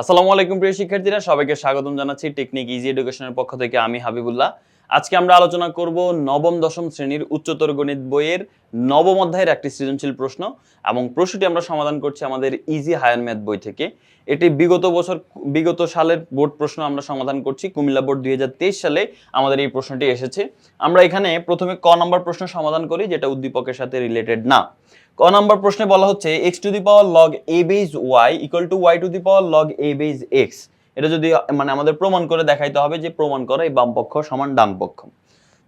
আসসালামু আলাইকুম প্রিয় শিক্ষার্থীরা, সবাইকে স্বাগতম জানাচ্ছি টেকনিক ইজি এডুকেশনের পক্ষ থেকে আমি হাবিবুল্লাহ। আজকে আমরা আলোচনা করব নবম, দশম শ্রেণির উচ্চতর গণিত বইয়ের নবম অধ্যায়ের একটি সৃজনশীল প্রশ্ন এবং প্রশ্নটি আমরা সমাধান করছি আমাদের ইজি হায়ার ম্যাথ বই থেকে। এটি বিগত বছর, বিগত সালের বোর্ড প্রশ্ন আমরা সমাধান করছি। কুমিল্লা বোর্ড দুই হাজার তেইশ সালে আমাদের এই প্রশ্নটি এসেছে। আমরা এখানে প্রথমে ক নম্বর প্রশ্ন সমাধান করি, যেটা উদ্দীপকের সাথে রিলেটেড না। ক নম্বর প্রশ্নে বলা হচ্ছে X to the power log A base Y equal to Y to the power log A base X এটা যদি মানে আমাদের প্রমাণ করে দেখাইতে হবে যে প্রমাণ করা এই বাম পক্ষ সমান ডান পক্ষ।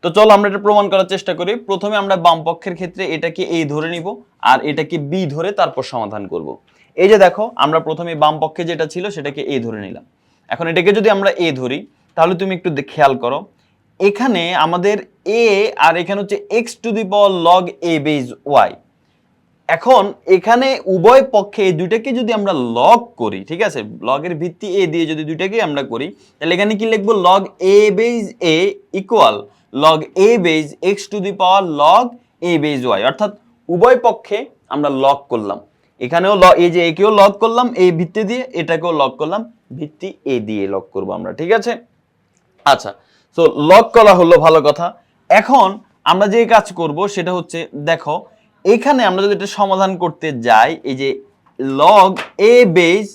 তো চলো আমরা এটা প্রমাণ করার চেষ্টা করি। প্রথমে আমরা বাম পক্ষের ক্ষেত্রে এটাকে এ ধরে নিব আর এটাকে বি ধরে তারপর সমাধান করব। এই যে দেখো, আমরা প্রথমে বাম পক্ষে যেটা ছিল সেটাকে এ ধরে নিলাম। এখন এটাকে যদি আমরা এ ধরি, তাহলে তুমি একটু খেয়াল করো। এখানে আমাদের এ আর এখানে হচ্ছে X to the power log A base Y এখন এখানে উভয় পক্ষে এই দুইটাকে যদি আমরা লগ করি, ঠিক আছে? লগের ভিত্তি এ দিয়ে যদি দুইটাকে আমরা করি, তাহলে এখানে কি লিখব? Log A base A equal log A base X to the power log A base Y অর্থাৎ উভয় পক্ষে আমরা লগ করলাম। এখানেও ল এই যে একেও লগ করলাম, এই ভিত্তি দিয়ে এটাকেও লগ করলাম। ভিত্তি এ দিয়ে লগ করব আমরা, ঠিক আছে? আচ্ছা তো লক করা হলো ভালো কথা। এখন আমরা যে কাজ করব, সেটা হচ্ছে, দেখো এখানে আমরা যদি এটা সমাধান করতে যাই, এই যে log A base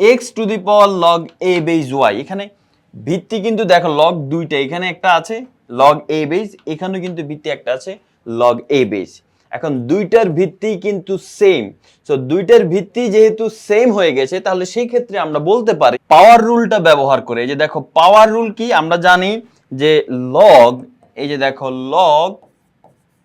X to the power log A base Y এখানে ভিত্তি কিন্তু দেখো লগ দুইটা, এখানে একটা আছে লগ এ বেজ এখানেও কিন্তু ভিত্তি একটা আছে লগ এ বেজ এখন দুইটার ভিত্তি কিন্তু সেম সো দুইটার ভিত্তি যেহেতু সেম হয়ে গেছে, তাহলে সেই ক্ষেত্রে আমরা বলতে পারি পাওয়ার রুলটা ব্যবহার করে। এই যে দেখো পাওয়ার রুল কি? আমরা জানি যে লগ এই যে দেখো log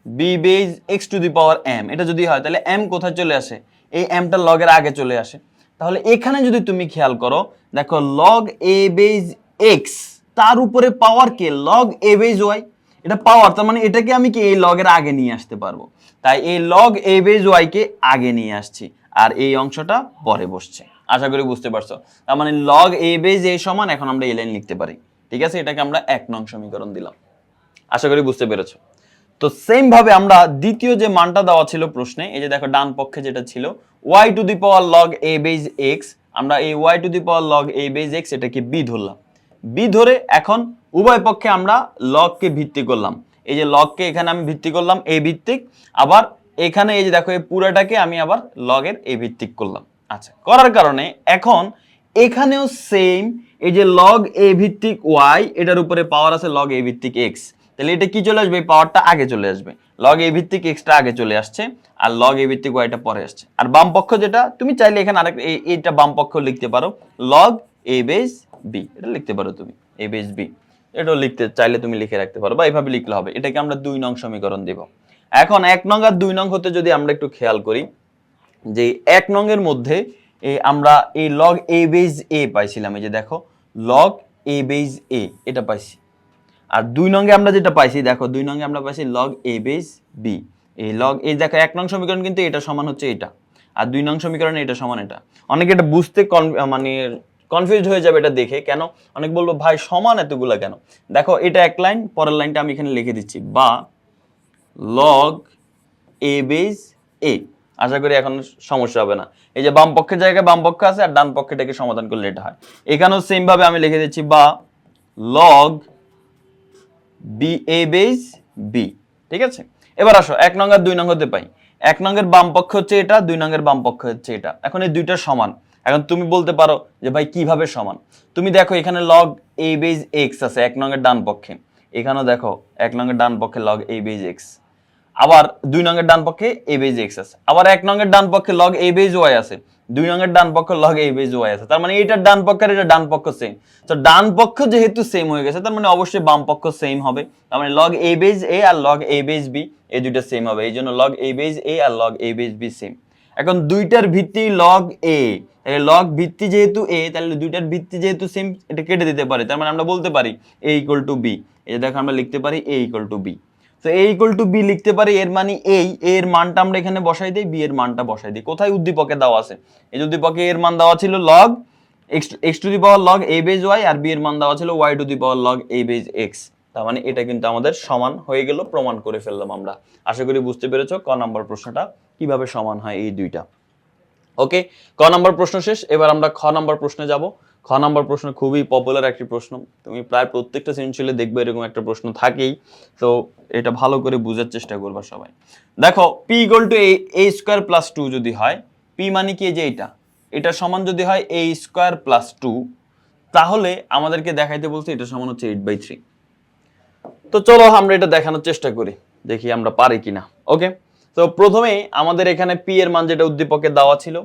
B base X to the power M এটা যদি হয়, তাহলে এম কোথায় চলে আসে? এই এমটা লগের আগে চলে আসে। তাহলে এখানে যদি তুমি খেয়াল করো, দেখো লগ এ বেজ এক্স তার উপরে পাওয়ার কে? লগ এ বেজ ওয়াই এটা পাওয়ার তার মানে এটাকে আমি কি এই লগের আগে নিয়ে আসতে পারব? তাই এই লগ এ বেজ ওয়াই কে আগে নিয়ে আসছি, আর এই অংশটা পরে বসছে। আশা করি বুঝতে পারছ? তার মানে লগ এ বেজ এ সমান, এখন আমরা এই লাইন লিখতে পারি। ঠিক আছে? এটাকে আমরা এক নং সমীকরণ দিলাম। আশা করি বুঝতে পেরেছ। তো সেম ভাবে আমরা দ্বিতীয় যে মানটা দেওয়া ছিল প্রশ্নে, এই যে দেখো ডান পক্ষে যেটা ছিল Y to the power log A base X আমরা এই Y to the power log A base X এটাকে বি ধরলাম। বি ধরে এখন উভয় পক্ষে আমরা লগকে ভিত্তি করলাম। এই যে লগকে এখানে আমি ভিত্তি করলাম এ ভিত্তিক, আবার এখানে এই যে দেখো, এই পুরাটাকে আমি আবার লগের এ ভিত্তিক করলাম। আচ্ছা করার কারণে এখন এখানেও সেম এই যে লগ এ ভিত্তিক ওয়াই এটার উপরে পাওয়ার আছে লগ এ ভিত্তিক এক্স তাহলে এটা কি চলে আসবে? এই পাওয়ারটা আগে চলে আসবে। লগ এ ভিত্তিক এক্সট্রা আগে চলে আসছে, আর লগ এ ভিত্তিক ওয়াইটা পরে আসছে। আর বাম পক্ষ যেটা, তুমি চাইলে এখানে আরেক এই- এইটা বাম পক্ষ লিখতে পারো। লগ এ বেজ বি এটা লিখতে পারো তুমি। এ বেজ বি এটাও লিখতে চাইলে তুমি লিখে রাখতে পারো, বা এইভাবে লিখলে হবে। এটাকে আমরা দুই নং সমীকরণ দিব। এখন এক নং আর দুই নং হতে যদি আমরা একটু খেয়াল করি, যে এক নংয়ের মধ্যে এই আমরা এই লগ এ বেজ এ পাইছিলাম। এই যে দেখো লগ এ বেজ এ এটা পাইছি। আর দুই নঙ্গে আমরা যেটা পাইছি, দেখো, দুই নঙ্গে আমরা পাইছি লগ এ বেজ বি এই লগ এই দেখো, এক নং সমীকরণ কিন্তু এটা সমান হচ্ছে এটা, আর দুই নং সমীকরণে এটা সমান এটা। অনেকে এটা বুঝতে মানে কনফিউজ হয়ে যাবে এটা দেখে, কেন? অনেক বলব, ভাই, সমান এতগুলা কেন? দেখো, এটা এক লাইন, পরের লাইনটা আমি এখানে লিখে দিচ্ছি, বা লগ এ বেজ এ আশা করি এখন সমস্যা হবে না। এই যে বাম পক্ষের জায়গায় বাম পক্ষ আছে, আর ডান পক্ষেটাকে সমাধান করলে এটা হয়। এখানেও সেম ভাবে আমি লিখে দিচ্ছি, বা log B A base B ঠিক আছে? এবার আসো, এক নং আর দুই নং পাই। এক নঙ্গের বাম পক্ষ হচ্ছে এটা, দুই নঙ্গের বাম পক্ষ হচ্ছে এটা। এখন এই দুইটা সমান। এখন তুমি বলতে পারো যে ভাই কীভাবে সমান? তুমি দেখো এখানে লগ এ বেজ এক্স আছে, এক নঙ্গের ডান পক্ষে। এখানেও দেখো, এক নঙ্গের ডান পক্ষে লগ এ বেজ এক্স আবার দুই নঙ্গের ডান পক্ষে এ বেজ এক্স আছে। আবার এক নঙ্গের ডান পক্ষে লগ এ বেজ ওয়াই আছে। দুই রঙের ডান পক্ষ লগ এ বেজ ওয়াই আছে। তার মানে এটার ডান পক্ষ আর এটা ডান পক্ষ সেম তো ডান পক্ষ যেহেতু সেম হয়ে গেছে, তার মানে অবশ্যই বাম পক্ষ সেম হবে। তার মানে লগ এ বেজ এ আর লগ এ বেজ বি এই দুইটা সেম হবে। এই জন্য log A base A R log A base B same এখন দুইটার ভিত্তি লগ এ লগ ভিত্তি যেহেতু এ তাহলে দুইটার ভিত্তি যেহেতু সেম এটা কেটে দিতে পারে। তার মানে আমরা বলতে পারি এ ইকুয়াল টু বি এই দেখো, আমরা লিখতে পারি এ ইকুয়াল টু বি তো এ ইকুয়াল টু বি লিখতে পারি, এর মানে এই, এর মানটা আমরা এখানে বসাই দিই বি এর মানটা বসাই দিই। কোথায় উদ্দীপকে দেওয়া আছে? এই উদ্দীপকে এর মান দেওয়া ছিল log X to the power log A base Y R B এর মান দেওয়া ছিল Y to the power log A base X তার মানে এটা কিন্তু আমাদের সমান হয়ে গেল, প্রমাণ করে ফেললাম আমরা। আশা করি বুঝতে পেরেছ ক নাম্বার প্রশ্নটা কীভাবে সমান হয় এই দুইটা। ওকে ক নাম্বার প্রশ্ন শেষ, এবার আমরা খ নাম্বার প্রশ্নে যাব। খ নাম্বার প্রশ্ন খুবই পপুলার একটি প্রশ্ন। তুমি প্রায় প্রত্যেকটা সৃজনশীলে দেখবে এরকম একটা প্রশ্ন থাকেই। তো এটা ভালো করে বোঝার চেষ্টা করবা সবাই। দেখো P equal to A square plus two যদি হয় পি মানে কি যে এটা? এটা সমান যদি হয় এ স্কোয়ার প্লাস টু তাহলে আমাদেরকে দেখাইতে বলছে এটা সমান হচ্ছে এইট বাই থ্রি তো চলো আমরা এটা দেখানোর চেষ্টা করি, দেখি আমরা পারি কিনা। ওকে তো প্রথমেই আমাদের এখানে পি এর মান যেটা উদ্দীপকে দেওয়া ছিল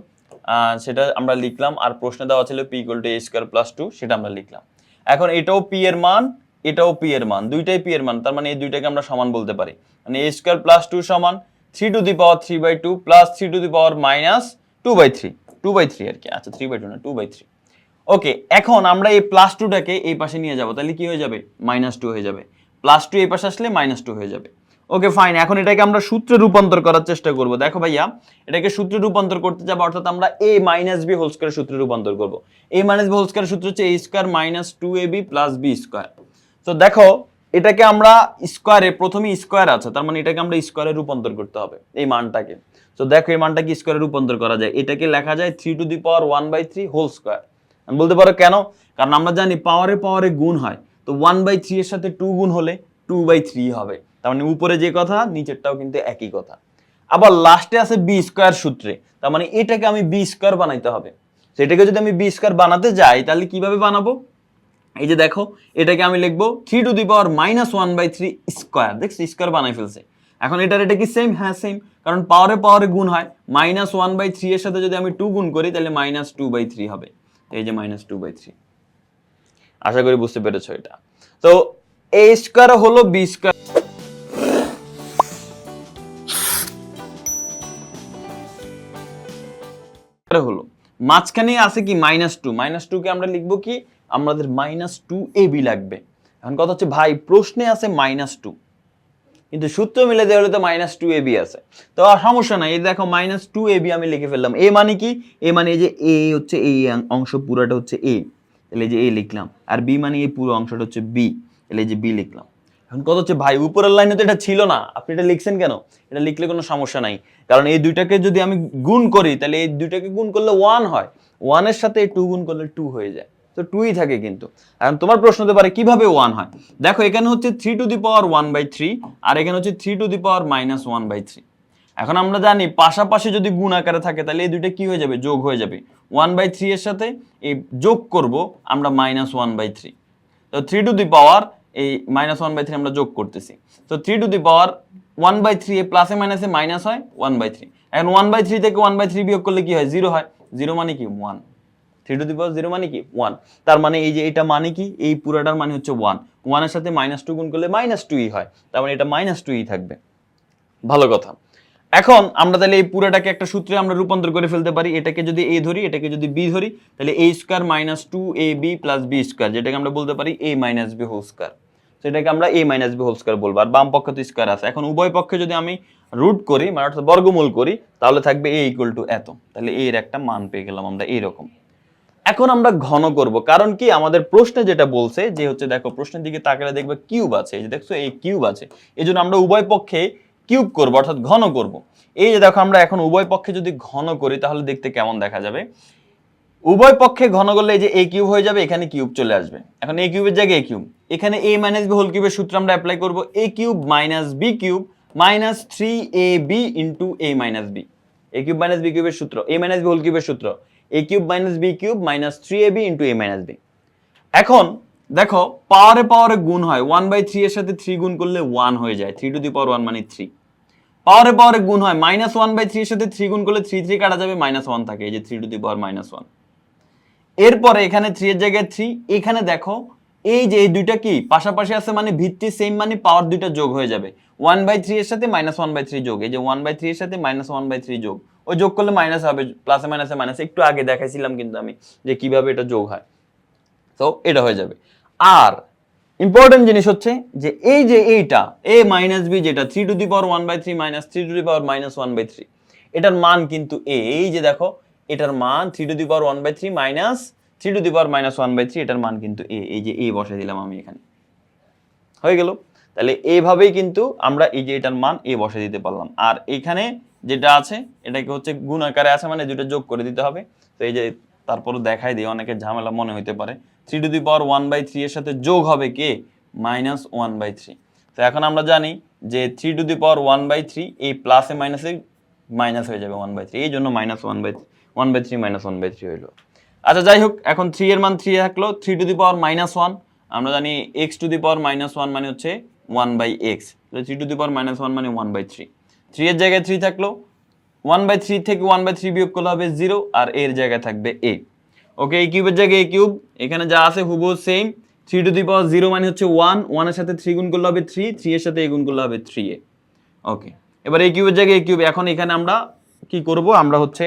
সেটা আমরা লিখলাম, আর প্রশ্নে দেওয়া ছিল P equal to A square plus two সেটা আমরা লিখলাম। এখন এটাও পি এর মান, এটাও পি এর মান, দুইটাই পি এর মান, তার মানে এই দুইটাকে আমরা সমান বলতে পারি। মানে এ স্কোয়ার প্লাস টু সমান three to the power three by two plus three to the power minus two by three two by three আর কি আচ্ছা থ্রি বাই টু না টু বাই থ্রি ওকে এখন আমরা এই প্লাস টুটাকে এই পাশে নিয়ে যাব, তাহলে কি হয়ে যাবে? মাইনাস টু হয়ে যাবে। প্লাস টু এই পাশে আসলে মাইনাস টু হয়ে যাবে। ওকে ফাইন এখন এটাকে আমরা সূত্রে রূপান্তর করার চেষ্টা করব। দেখো ভাইয়া, এটাকে সূত্রে রূপান্তর করতে যাব, অর্থাৎ আমরা A minus B whole square সূত্রে রূপান্তর করব। A minus B whole square সূত্র হচ্ছে A square minus two A B plus B square তো দেখো, এটাকে আমরা স্কোয়ারে প্রথমে স্কোয়ার আছে, তার মানে এটাকে আমরা স্কোয়ারে রূপান্তর করতে হবে, এই মানটাকে। তো দেখো এই মানটাকে স্কোয়ারে রূপান্তর করা যায়? এটাকে লেখা যায় three to the power one by three whole square আমি বলতে পারো কেন? কারণ আমরা জানি পাওয়ারে পাওয়ারে গুণ হয়। তো ওয়ান বাই থ্রি এর সাথে টু গুণ হলে টু বাই থ্রি হবে। তার মানে উপরে যে কথা, নিচেরটাও কিন্তু একই কথা। আবার লাস্টে আছে বি স্কোয়ার সূত্রে। তার মানে এটাকে আমি বি স্কোয়ার বানাইতে হবে। সেটাকে যদি আমি বি স্কোয়ার বানাতে যাই, তাহলে কীভাবে বানাবো? এই যে দেখো, এটাকে আমি লিখব three to the power minus one by three square দেখছি স্কোয়ার বানাই ফেলছে। এখন এটার এটা কি সেম হ্যাঁ সেম কারণ পাওয়ারে পাওয়ারে গুণ হয়। মাইনাস ওয়ান বাই থ্রি এর সাথে যদি আমি টু গুণ করি, তাহলে মাইনাস টু বাই থ্রি হবে। এই যে মাইনাস টু বাই থ্রি আশা করি বুঝতে পেরেছ এটা। তো এ স্কোয়ার হলো বি স্কোয়ার হলো, মাঝখানে আছে কি মাইনাস টু মাইনাস টু কে আমরা লিখব কি? আমাদের মাইনাস টু এ বি লাগবে। এখন কথা হচ্ছে, ভাই, প্রশ্নে আছে মাইনাস টু কিন্তু সূত্র মিলে দেওয়া হলে তো মাইনাস টু এ বি আছে। তো আর সমস্যা নাই, এই দেখো মাইনাস টু এ বি আমি লিখে ফেললাম। এ মানে কি? এ মানে এই যে এ হচ্ছে এই অংশ পুরোটা হচ্ছে এ তাহলে যে এ লিখলাম। আর বি মানে এই পুরো অংশটা হচ্ছে বি তাহলে যে বি লিখলাম। এখন কত হচ্ছে, ভাই, উপরের লাইনে তো এটা ছিল না। আপনি এটা লিখছেন কেন? এটা লিখলে কোনো সমস্যা নাই। কারণ এই দুইটাকে যদি আমি গুণ করি, তাহলে এই দুইটাকে গুণ করলে ওয়ান হয়। ওয়ানের সাথে টু গুণ করলে টু হয়ে যায়। তো টুই থাকে কিন্তু। এখন তোমার প্রশ্ন হতে পারে, কীভাবে ওয়ান হয়? দেখো, এখানে হচ্ছে three to the power one by three আর এখানে হচ্ছে three to the power minus one by three এখন আমরা জানি, পাশাপাশি যদি গুণ আকারে থাকে, তাহলে এই দুইটা কি হয়ে যাবে? যোগ হয়ে যাবে। ওয়ান বাই থ্রি এর সাথে এই যোগ করব, আমরা মাইনাস ওয়ান বাই থ্রি তো থ্রি টু দি পাওয়ার এই মাইনাস ওয়ান বাই থ্রি আমরা যোগ করতেছি। তো three to the power one by three এ প্লাসে মাইনাসে মাইনাস হয় ওয়ান বাই থ্রি এখন ওয়ান বাই থ্রি থেকে ওয়ান বাই থ্রি বিয়োগ করলে কি হয়? জিরো হয়। জিরো মানে কি? One three to the power zero মানে কি? ওয়ান তার মানে এই যে এটা মানে কি? এই পুরাটার মানে হচ্ছে ওয়ান ওয়ানের সাথে মাইনাস টু গুণ করলে মাইনাস টুই হয়। তার মানে এটা মাইনাস টুই থাকবে। ভালো কথা। এখন আমরা তাহলে এই পুরোটাকে একটা সূত্রে আমরা রূপান্তর করে ফেলতে পারি। এটাকে যদি এ ধরি, এটাকে যদি বি ধরি, তাহলে A square minus two A B plus B square যেটাকে আমরা বলতে পারি A minus B whole square সেটাকে আমরা A minus B whole square বলব, আর বাম পক্ষে তো স্কোয়ার আছে। এখন উভয় পক্ষে যদি আমি রুট করি মানে অর্থাৎ বর্গমূল করি, তাহলে থাকবে এ ইকুয়াল টু এত। তাহলে এর একটা মান পেয়ে গেলাম আমরা এইরকম এখন আমরা ঘন করব, কারণ কি আমাদের প্রশ্নে যেটা বলছে, যে হচ্ছে দেখো, প্রশ্নের দিকে তাকালে দেখবে কিউব আছে, এই যে দেখছ, এই কিউব আছে। এই জন্য আমরা উভয় পক্ষে কিউব করব, অর্থাৎ ঘন করব। এই যে দেখো, আমরা এখন উভয় পক্ষে যদি ঘন করি, তাহলে দেখতে কেমন দেখা যাবে? উভয় পক্ষে ঘন করলে এই যে এ কিউব হয়ে যাবে, এখানে কিউব চলে আসবে। এখন এ কিউবের জায়গায় এ কিউব এখানে এ মাইনাস বি হোল কিউবের সূত্র আমরা অ্যাপ্লাই করব। A cube minus B cube minus three A B into A minus B A cube minus B কিউবের সূত্র। এ মাইনাস বি হোল কিউবের সূত্র। A cube minus B cube minus three A B into A minus B এখন, দেখো, পাওয়ারে পাওয়ারে গুণ হয়। ওয়ান বাই থ্রি এর সাথে থ্রি গুণ করলে ওয়ান হয়ে যায়। Three to the power one মানে থ্রি পাওয়ারে পাওয়ারে গুণ হয়। মাইনাস ওয়ান বাই থ্রি এর সাথে থ্রি গুণ করলে থ্রি থ্রি কাটা যাবে। মাইনাস ওয়ান থাকে। এই যে three to the power minus one এরপরে এখানে থ্রি এর জায়গায় থ্রি এখানে দেখো, এই যে এই দুইটা কি? পাশাপাশি আছে মানে ভিত্তি সেম মানে পাওয়ার দুইটা যোগ হয়ে যাবে। ওয়ান বাই থ্রি এর সাথে মাইনাস ওয়ান বাই থ্রি যোগ। এই যে ওয়ান বাই থ্রি এর সাথে মাইনাস ওয়ান বাই থ্রি যোগ। ওই যোগ করলে মাইনাস হবে প্লাসে মাইনাসে মাইনাস একটু আগে দেখাইছিলাম কিন্তু আমি যে কীভাবে এটা যোগ হয়। তো এটা হয়ে যাবে। আর ইম্পর্টেন্ট জিনিস হচ্ছে যে এই যে এইটা এ মাইনাস বি যেটা three to the power one by three minus three to the power minus one by three এটার মান কিন্তু এ এই যে দেখো এটার মান three to the power one by three minus three to the power minus one by three এটার মান কিন্তু এ এই যে এ বসে দিলাম আমি এখানে। হয়ে গেল? তাহলে এইভাবেই কিন্তু আমরা এই যে এটার মান এ বসে দিতে পারলাম। আর এখানে যেটা আছে, এটাকে হচ্ছে গুণ আকারে আছে মানে দুটো যোগ করে দিতে হবে। তো এই যে তারপরে দেখাই দিই অনেকের ঝামেলা মনে হইতে পারে। Three to the power one by three এর সাথে যোগ হবে কে? মাইনাস ওয়ান বাই থ্রি তো এখন আমরা জানি যে three to the power one by three এই প্লাসে মাইনাসে মাইনাস হয়ে যাবে ওয়ান বাই থ্রি এই জন্য minus one by one by three minus one by three হইল। আচ্ছা যাই হোক এখন থ্রি এর মান থ্রি থাকল। Three to the power minus one আমরা জানি x to the power minus one মানে হচ্ছে one by x three to the power minus one মানে ওয়ান বাই থ্রি থ্রি এর জায়গায় থ্রি থাকল। ওয়ান বাই থ্রি থেকে ওয়ান বাই থ্রি বিয়োগ করলে হবে জিরো আর এর জায়গায় থাকবে এ ওকে এই কিউবের জায়গায় এ কিউব এখানে যা আছে হুবহু same three to the power zero মানে হচ্ছে ওয়ান ওয়ানের সাথে থ্রি গুণ করলে হবে থ্রি থ্রি এর সাথে এ গুণ করলে হবে থ্রি এ। ওকে এবার এই কিউবের জায়গায় এই কিউব এখন এখানে আমরা কি করব? আমরা হচ্ছে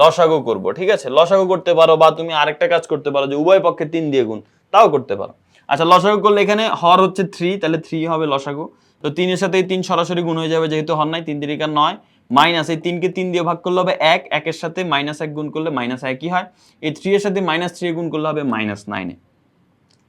লসাগু করব, ঠিক আছে? লসাগু করতে পারো বা তুমি আরেকটা কাজ করতে পারো যে উভয় পক্ষে তিন দিয়ে গুণ, তাও করতে পারো। আচ্ছা লসাগু করলে এখানে হর হচ্ছে থ্রি তাহলে থ্রি হবে লসাগু। তো তিনের সাথে তিন সরাসরি গুণ হয়ে যাবে যেহেতু হর নাই, তিন তিরিকা নয় মাইনাস এই তিনকে তিন দিয়ে ভাগ করলে হবে এক, একের সাথে মাইনাস এক গুণ করলে মাইনাস একই হয়? এই থ্রি এর সাথে মাইনাস থ্রি গুণ করলে হবে মাইনাস নাইনে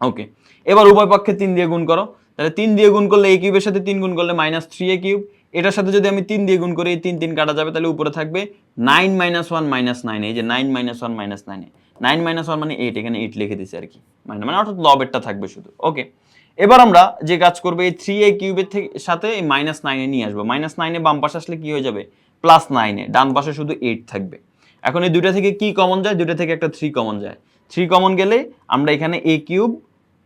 ওকে এবার উভয় পক্ষে তিন দিয়ে গুণ করো। তাহলে তিন দিয়ে গুণ করলে এই কিউবের সাথে তিন গুণ করলে মাইনাস থ্রি এ কিউব। এটার সাথে যদি আমি তিন দিয়ে গুণ করি তিন তিন কাটা যাবে, তাহলে উপরে থাকবে nine minus one minus nine এই যে নাইন মাইনাস ওয়ান মাইনাস নাইনে নাইন মাইনাস ওয়ান মানে এইট এখানে এইট লিখে দিছি আর কি। মানে মানে অর্থাৎ লবেরটা থাকবে শুধু। ওকে এবার আমরা যে কাজ করব, এই থ্রি এ কিউবের থেকে সাথে এই মাইনাস নাইনে নিয়ে আসব। মাইনাস নাইনে বাম পাশে আসলে কি হয়ে যাবে? প্লাস নাইনে ডান পাশে শুধু এইট থাকবে। এখন এই দুইটা থেকে কি কমন যায়? দুইটা থেকে একটা থ্রি কমন যায়। থ্রি কমন গেলে আমরা এখানে এ কিউব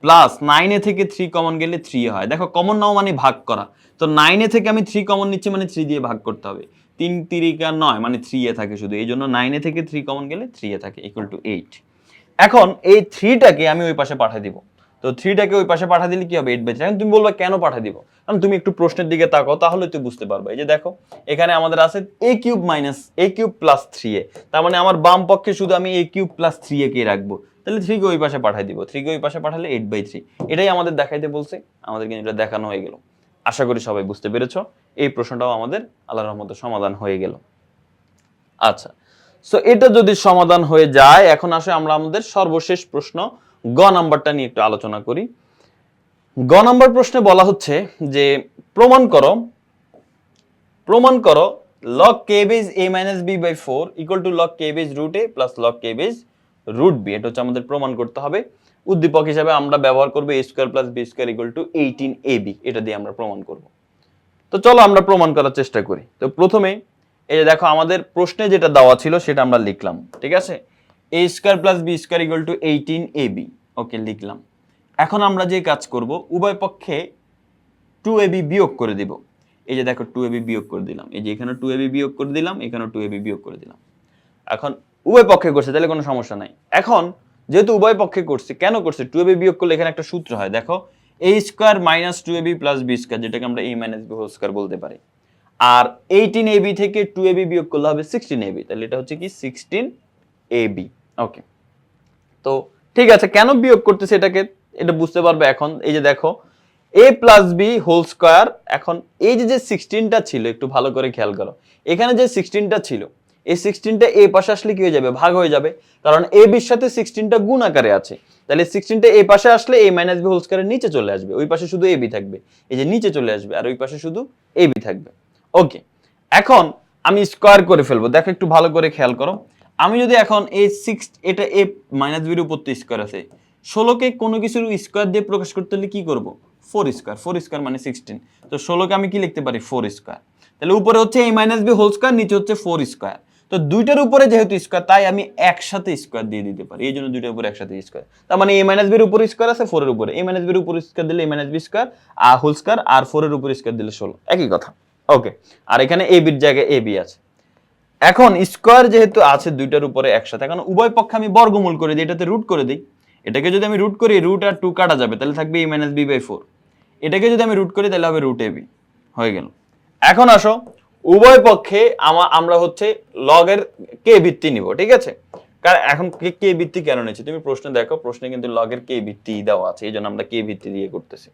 প্লাস নাইনে থেকে থ্রি কমন গেলে থ্রি হয়। দেখো কমন নাও মানে ভাগ করা। তো নাইনে থেকে আমি থ্রি কমন নিচ্ছি মানে থ্রি দিয়ে ভাগ করতে হবে। তিন তিরিকা নয় মানে থ্রি এ থাকে শুধু। এই জন্য নাইনে থেকে থ্রি কমন গেলে থ্রি এ থাকে ইকুয়াল টু এইট এখন এই থ্রিটাকে আমি ওই পাশে পাঠিয়ে দিব। তো থ্রিটাকে ওই পাশে পাঠিয়ে দিলে কি হবে? এইট থ্রি তুমি বলবা কেন পাঠিয়ে দিব? কারণ তুমি একটু প্রশ্নের দিকে তাকাও, তাহলে তুই বুঝতে পারবে। এই যে দেখো, এখানে আমাদের আছে A cube minus A cube plus three A. তার মানে আমার বাম পক্ষে শুধু আমি A cube plus three A কে রাখব। তাহলে থ্রিকে ওই পাশে পাঠিয়ে দিব। থ্রিকে ওই পাশে পাঠালে এইট বাই থ্রি এটাই আমাদের দেখাইতে বলছে। আমাদের কিন্তু এটা দেখানো হয়ে গেল। আশা করি সবাই বুঝতে পেরেছ। এই প্রশ্নটাও আমাদের আল্লাহর রহমতে সমাধান হয়ে গেল। আচ্ছা সো এটা যদি সমাধান হয়ে যায়, এখন আসে আমরা আমাদের সর্বশেষ প্রশ্ন। গ নাম্বারটা নিয়ে একটু আলোচনা করি। গ নাম্বার প্রশ্নে বলা হচ্ছে যে, প্রমাণ করো প্রমাণ করো log K base A minus B by four equal to log K base root A plus log K base root B এটা হচ্ছে আমাদের প্রমাণ করতে হবে। উদ্দীপক হিসাবে আমরা ব্যবহার করব A square plus B square equal to eighteen A B এটা দিয়ে আমরা প্রমাণ করব। তো চলো আমরা প্রমাণ করার চেষ্টা করি। তো প্রথমে, এই যে দেখো আমাদের প্রশ্নে যেটা দেওয়া ছিল সেটা আমরা লিখলাম, ঠিক আছে? A square plus B square equal to eighteen A B okay, লিখলাম। এখন আমরা যে কাজ করব, উভয় পক্ষে টু এ বি বিয়োগ করে দিব। এই যে দেখো টু এ বি বিয়োগ করে দিলাম। এই যে এখানে টু এ বি বিয়োগ করে দিলাম এখানে টু এ বি বিয়োগ করে দিলাম। এখন উভয় পক্ষে করছে, তাহলে কোনো সমস্যা নাই। এখন যেহেতু উভয় পক্ষে করছে, কেন করছে? টু এ বি বিয়োগ করলে এখানে একটা সূত্র হয়। দেখো A square minus two A B plus B square যেটাকে আমরা A minus B whole square বলতে পারি। আর এইটিন এ বি থেকে টু এ বি বিয়োগ করলে হবে সিক্সটিন এ বি তাহলে এটা হচ্ছে কি? সিক্সটিন এ বি ওকে তো ঠিক আছে, কেন বিয়োগ করতেছে এটাকে? এটা বুঝতে পারবে এখন। এই যে দেখো A plus B whole square এখন এই যে যে সিক্সটিনটা ছিল, একটু ভালো করে খেয়াল করো। এখানে যে সিক্সটিনটা ছিল এই সিক্সটিনটা এ পাশে আসলে কি হয়ে যাবে? ভাগ হয়ে যাবে। কারণ এ বির সাথে সিক্সটিনটা গুণ আকারে আছে। তাহলে সিক্সটিনটা এ পাশে আসলে এ মাইনাস বি হোল স্কোয়ারের নিচে চলে আসবে। ওই পাশে শুধু এ বি থাকবে। এই যে নিচে চলে আসবে আর ওই পাশে শুধু এ বি থাকবে। ওকে, এখন আমি স্কোয়ার করে ফেলব। দেখো একটু ভালো করে খেয়াল করো। আমি যদি এখন এই সিক্স এটা এ মাইনাস বির উপর তো স্কোয়ার আছে ষোলোকে কোনো কিছুর স্কোয়ার দিয়ে প্রকাশ করতে হলে কি করব? ফোর স্কোয়ার ফোর স্কোয়ার মানে সিক্সটিন তো ষোলোকে আমি কি লিখতে পারি? ফোর স্কোয়ার তাহলে উপরে হচ্ছে A minus B whole square নিচে হচ্ছে ফোর স্কোয়ার তো দুইটার উপরে যেহেতু স্কোয়ার তাই আমি একসাথে স্কোয়ার দিয়ে দিতে পারি। এই জন্য দুইটার উপরে একসাথে স্কোয়ার তার মানে এ মাইনাস বির উপর স্কোয়ার আছে ফোরের উপরে। এ মাইনাস বির উপর স্কোয়ার দিলে এ মাইনাস বি স্কোয়ার আর হোল স্কোয়ার আর ফোরের উপর স্কোয়ার দিলে ষোলো। একই কথা। ওকে আর এখানে এ বির জায়গায় এ বি আছে। এখন স্কোয়ার যেহেতু আছে, দুইটার উপরে একসাথে, এখন উভয় পক্ষে আমি বর্গমূল করে দিই, এটাতে রুট করে দিই। এটাকে যদি আমি রুট করি রুট আর টু কাটা যাবে, তাহলে থাকবে A minus B by four এটাকে যদি আমি রুট করি, তাহলে হবে রুট এ বি হয়ে গেল। এখন আসো উভয় পক্ষে আমরা হচ্ছে লগের কে ভিত্তি নিব, ঠিক আছে? কারণ এখন কে কে ভিত্তি কেন নিচ্ছে তুমি প্রশ্ন দেখো, প্রশ্নে কিন্তু লগের কে ভিত্তি দেওয়া আছে, এই জন্য আমরা কে ভিত্তি দিয়ে করতেছি।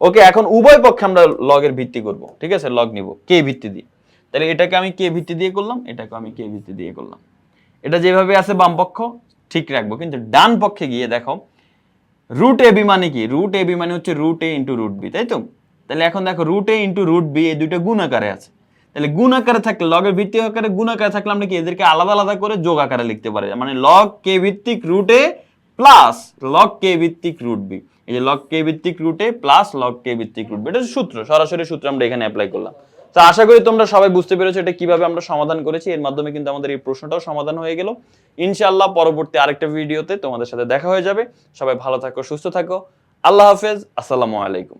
ওকে, এখন উভয় পক্ষে আমরা লগের ভিত্তি করব, ঠিক আছে? লগ নিব, কে ভিত্তি দিয়ে। তাহলে এটাকে আমি কে ভিত্তি দিয়ে করলাম, এটাকে আমি কে ভিত্তি দিয়ে করলাম। এটা যেভাবে আছে বাম পক্ষ, ঠিক রাখব, কিন্তু ডান পক্ষে গিয়ে দেখো, রুট এ বি মানে কি? রুট এ বি মানে হচ্ছে root A into root B, তাই তো? তাহলে এখন দেখো, root A into root B, এই দুইটা গুণ আকারে আছে। তাহলে গুণ আকারে থাকলে লগের ভিত্তিক আকারে গুণ আকারে থাকলে আমরা কি এদেরকে আলাদা আলাদা করে যোগ আকারে লিখতে পারি? মানে লগ কে ভিত্তিক রুটে প্লাস লগ কে ভিত্তিক রুট বি এই যে লগ কে ভিত্তিক রুটে প্লাস লগ কে ভিত্তিক রুট বি এটা সূত্র, সরাসরি সূত্র আমরা এখানে অ্যাপ্লাই করলাম। তো আশা করি তোমরা সবাই বুঝতে পেরেছ এটা কীভাবে আমরা সমাধান করেছি, এর মাধ্যমে কিন্তু আমাদের এই প্রশ্নটাও সমাধান হয়ে গেল। ইনশাআল্লাহ পরবর্তী আরেকটা ভিডিওতে তোমাদের সাথে দেখা হয়ে যাবে। সবাই ভালো থাকো, সুস্থ থাকো। আল্লাহ হাফেজ, আসসালামু আলাইকুম।